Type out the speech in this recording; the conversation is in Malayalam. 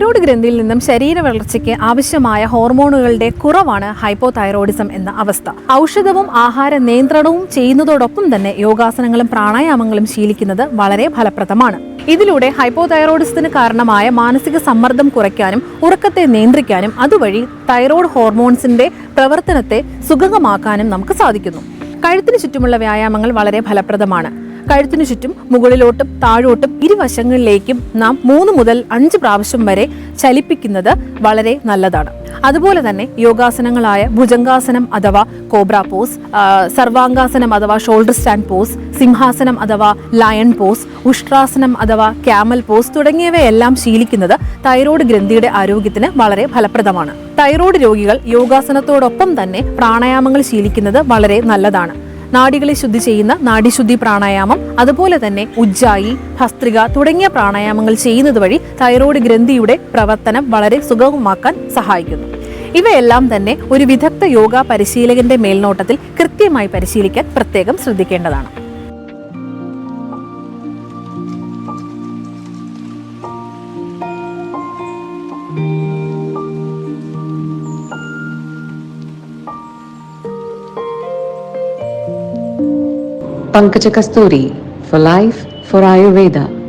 തൈറോയ്ഡ് ഗ്രന്ഥിയിൽ നിന്നും ശരീര വളർച്ചയ്ക്ക് ആവശ്യമായ ഹോർമോണുകളുടെ കുറവാണ് ഹൈപ്പോ തൈറോയിഡിസം എന്ന അവസ്ഥ. ഔഷധവും ആഹാര നിയന്ത്രണവും ചെയ്യുന്നതോടൊപ്പം തന്നെ യോഗാസനങ്ങളും പ്രാണായാമങ്ങളും ശീലിക്കുന്നത് വളരെ ഫലപ്രദമാണ്. ഇതിലൂടെ ഹൈപ്പോ തൈറോയിഡിസത്തിന് കാരണമായ മാനസിക സമ്മർദ്ദം കുറയ്ക്കാനും ഉറക്കത്തെ നിയന്ത്രിക്കാനും അതുവഴി തൈറോയ്ഡ് ഹോർമോൺസിന്റെ പ്രവർത്തനത്തെ സുഗമമാക്കാനും നമുക്ക് സാധിക്കുന്നു. കഴുത്തിന് ചുറ്റുമുള്ള വ്യായാമങ്ങൾ വളരെ ഫലപ്രദമാണ്. കഴുത്തിനു ചുറ്റും മുകളിലോട്ടും താഴോട്ടും ഇരുവശങ്ങളിലേക്കും നാം മൂന്ന് മുതൽ അഞ്ച് പ്രാവശ്യം വരെ ചലിപ്പിക്കുന്നത് വളരെ നല്ലതാണ്. അതുപോലെ തന്നെ യോഗാസനങ്ങളായ ഭുജംഗാസനം അഥവാ കോബ്ര പോസ് സർവാംഗാസനം അഥവാ ഷോൾഡർ സ്റ്റാൻഡ് പോസ് സിംഹാസനം അഥവാ ലയൺ പോസ് ഉഷ്ട്രാസനം അഥവാ ക്യാമൽ പോസ് തുടങ്ങിയവയെല്ലാം ശീലിക്കുന്നത് തൈറോയ്ഡ് ഗ്രന്ഥിയുടെ ആരോഗ്യത്തിന് വളരെ ഫലപ്രദമാണ്. തൈറോയ്ഡ് രോഗികൾ യോഗാസനത്തോടൊപ്പം തന്നെ പ്രാണായാമങ്ങൾ ശീലിക്കുന്നത് വളരെ നല്ലതാണ്. നാഡികളെ ശുദ്ധി ചെയ്യുന്ന നാടിശുദ്ധി പ്രാണായാമം അതുപോലെ തന്നെ ഉജ്ജായി ഭസ്ത്രിക തുടങ്ങിയ പ്രാണായാമങ്ങൾ ചെയ്യുന്നത് വഴി തൈറോയ്ഡ് ഗ്രന്ഥിയുടെ പ്രവർത്തനം വളരെ സുഗമമാക്കാൻ സഹായിക്കുന്നു. ഇവയെല്ലാം തന്നെ ഒരു വിദഗ്ധ യോഗ പരിശീലകന്റെ മേൽനോട്ടത്തിൽ കൃത്യമായി പരിശീലിക്കാൻ പ്രത്യേകം ശ്രദ്ധിക്കേണ്ടതാണ്. Pankaj Kasturi for Life for Ayurveda.